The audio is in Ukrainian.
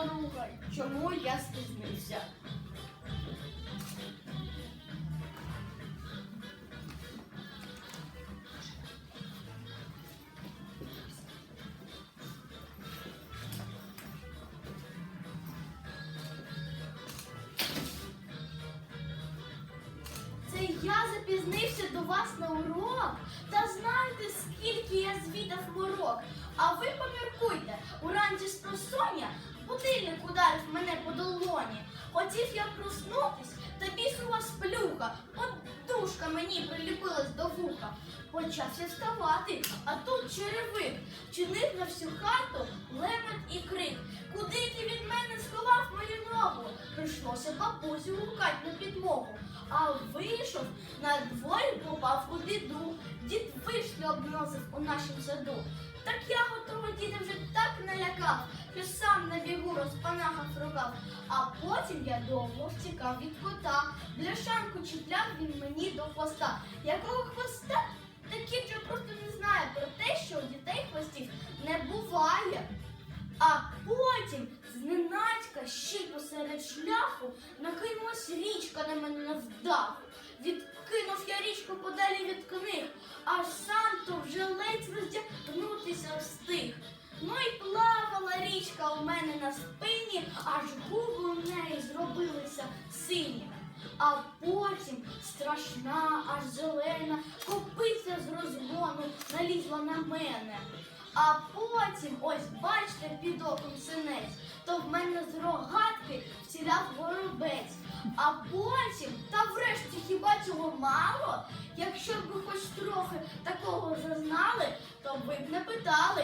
поруга, чому я спізнився? Це я запізнився до вас на урок. Та знаєте, скільки я звідав морок. А ви поміркуйте, уранці з просоння будильник ударив мене по долоні. Хотів я проснутись, та бісова сплюха. Подушка мені приліпилась до вуха. Почався вставати, а тут черевик. Чинив на всю хату лемет і крик. Куди ти від мене сховав мою ногу? Прийшлося бабусю гукать на підмогу. А вийшов на дворі, попав у біду. Дід вишні обносив у нашім саду. Так я готова діда вже так налякав, що сам на бігу розпанахав рукав. А потім я довго втікав від кота. Бляшанку чіпляв він мені до хвоста. Якого хвоста? Та кіт же просто не знає про те, що у дітей хвостів не буває. А потім зненацька ще посеред шляху накинулась річка на мене навдах. Відкинув я річку подалі від книг, аж сам то вже ледь роздягнутися встиг. Ну і плавала річка у мене на спині, аж губи у неї зробилися сині. А потім страшна, аж зелена, копиця з розгону налізла на мене. А потім, ось бачите, під оком синець, то в мене з рогатки вціляв горобець. А потім, та врешті хіба цього мало? Якщо б ви хоч трохи такого зазнали, то ви б не питали